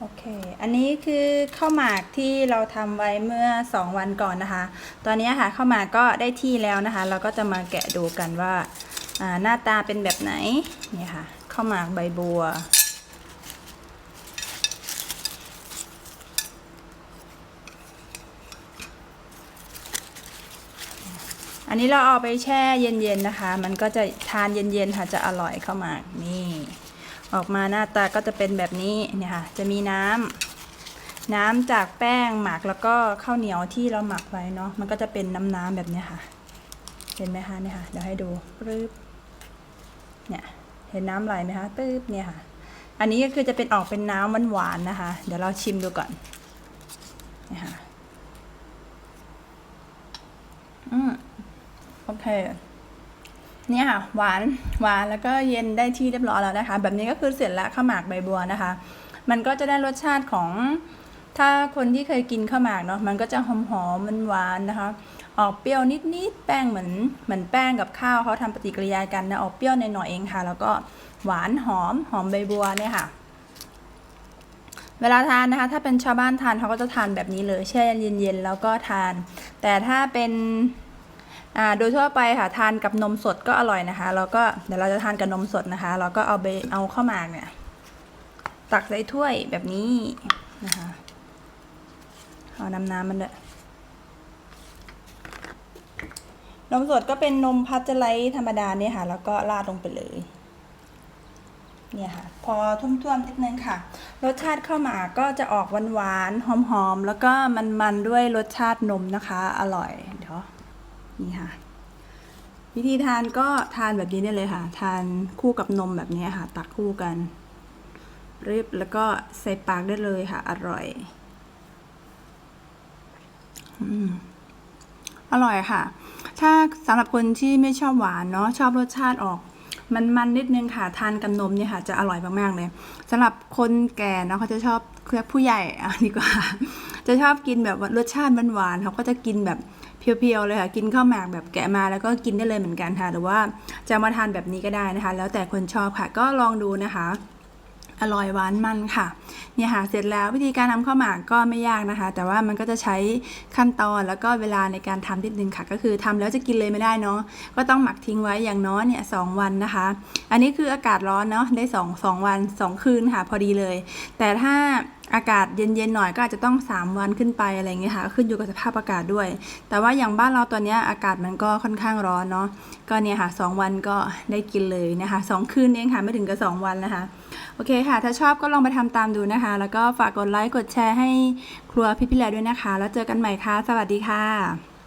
โอเค อันนี้คือข้าวหมากที่เราทำไว้เมื่อ 2 วันก่อนนะคะ ตอนนี้ค่ะข้าวหมากก็ได้ที่แล้วนะคะ เราก็จะมาแกะดูกันว่าอ่าหน้าตาเป็นแบบไหน นี่ค่ะข้าวหมากใบบัว อันนี้เราเอาไปแช่เย็นๆนะคะ มันก็จะทานเย็นๆค่ะจะอร่อยข้าวหมากนี่ ออกมาหน้าตาก็จะเป็นแบบนี้เนี่ยค่ะ จะมีน้ำน้ำจากแป้งหมักแล้วก็ข้าวเหนียวที่เราหมักไว้เนาะมันก็จะเป็นน้ำน้ำๆแบบนี้ค่ะ เห็นไหมคะเนี่ยค่ะเดี๋ยวให้ดูปึ๊บเนี่ยเห็นน้ำไหลไหมคะปึ๊บเนี่ยค่ะ อันนี้ก็คือจะเป็นออกเป็นน้ำหวานๆนะคะ เดี๋ยวเราชิมดูก่อนเนี่ยค่ะอืมโอเค เนี่ยค่ะหวานหวานแล้วก็เย็นได้ที่เรียบร้อยแล้วนะคะ แบบนี้ก็คือเสร็จแล้วข้าวหมากใบบัวนะคะ มันก็จะได้รสชาติของถ้าคนที่เคยกินข้าวหมากเนาะมันก็จะหอมหอมมันหวานนะคะ ออกเปรี้ยวนิดๆแป้งเหมือนเหมือนแป้งกับข้าวเขาทำปฏิกิริยากันนะออกเปรี้ยวหน่อยๆเองค่ะ แล้วก็หวานหอมหอมใบบัวเนี่ยค่ะ เวลาทานนะคะ ถ้าเป็นชาวบ้านทานเขาก็จะทานแบบนี้เลยแช่เย็นๆแล้วก็ทาน แต่ถ้าเป็น โดยทั่วไปค่ะทานกับนมสดก็อร่อยนะคะ แล้วก็เดี๋ยวเราจะทานกับนมสดนะคะ เราก็เอาไปเอาข้าวหมากเนี่ย ตักใส่ถ้วยแบบนี้นะคะเอาน้ำน้ำมันด้วยนมสดก็เป็นนมพัชไลท์ธรรมดาเนี่ยค่ะ แล้วก็ราดลงไปเลย เนี่ยค่ะ พอท่วมๆนิดนึงค่ะ รสชาติข้าวหมากก็จะออกหวานๆหอมๆแล้วก็มันๆด้วยรสชาตินมนะคะ อร่อย นี่ค่ะ วิธีทานก็ทานแบบนี้ได้เลยค่ะ ทานคู่กับนมแบบนี้ค่ะ ตักคู่กันรีบแล้วก็ใส่ปากได้เลยค่ะ อร่อยอร่อยค่ะ ถ้าสำหรับคนที่ไม่ชอบหวานเนาะชอบรสชาติออกมันมันนิดนึงค่ะทานกับนมเนี่ยค่ะ จะอร่อยมากๆเลยสำหรับคนแก่เนาะเขาจะชอบเรียกผู้ใหญ่อะดีกว่า จะชอบกินแบบรสชาติหวานเขาก็จะกินแบบ เพียวๆเลยค่ะกินข้าวหมากแบบแกะมาแล้วก็กินได้เลยเหมือนกันค่ะหรือว่าจะมาทานแบบนี้ก็ได้นะคะ แล้วแต่คนชอบค่ะก็ลองดูนะคะ อร่อยหวานมันค่ะเนี่ยค่ะเสร็จแล้ววิธีการทำข้าวหมากก็ไม่ยากนะคะ แต่ว่ามันก็จะใช้ขั้นตอนแล้วก็เวลาในการทำนิดนึงค่ะ ก็คือทำแล้วจะกินเลยไม่ได้เนาะก็ต้องหมักทิ้งไว้อย่างน้อยเนี่ยสองวันนะคะ อันนี้คืออากาศร้อนเนาะได้สองสองวันสองคืนค่ะ พอดีเลย แต่ถ้าอากาศเย็นๆหน่อยก็อาจจะต้อง 3 วันขึ้นไปอะไรเงี้ยค่ะ ขึ้นอยู่กับสภาพอากาศด้วย แต่ว่าอย่างบ้านเราตอนเนี้ยอากาศมันก็ค่อนข้างร้อนเนาะก็เนี่ยค่ะสองวันก็ได้กินเลยนะคะสองคืนเองค่ะไม่ถึงกับสองวันนะคะ โอเคค่ะ ถ้าชอบก็ลองไปทำตามดูนะคะ แล้วก็ฝากกดไลค์ กดแชร์ให้ครัวพี่พิแลด้วยนะคะ แล้วเจอกันใหม่ค่ะ สวัสดีค่ะ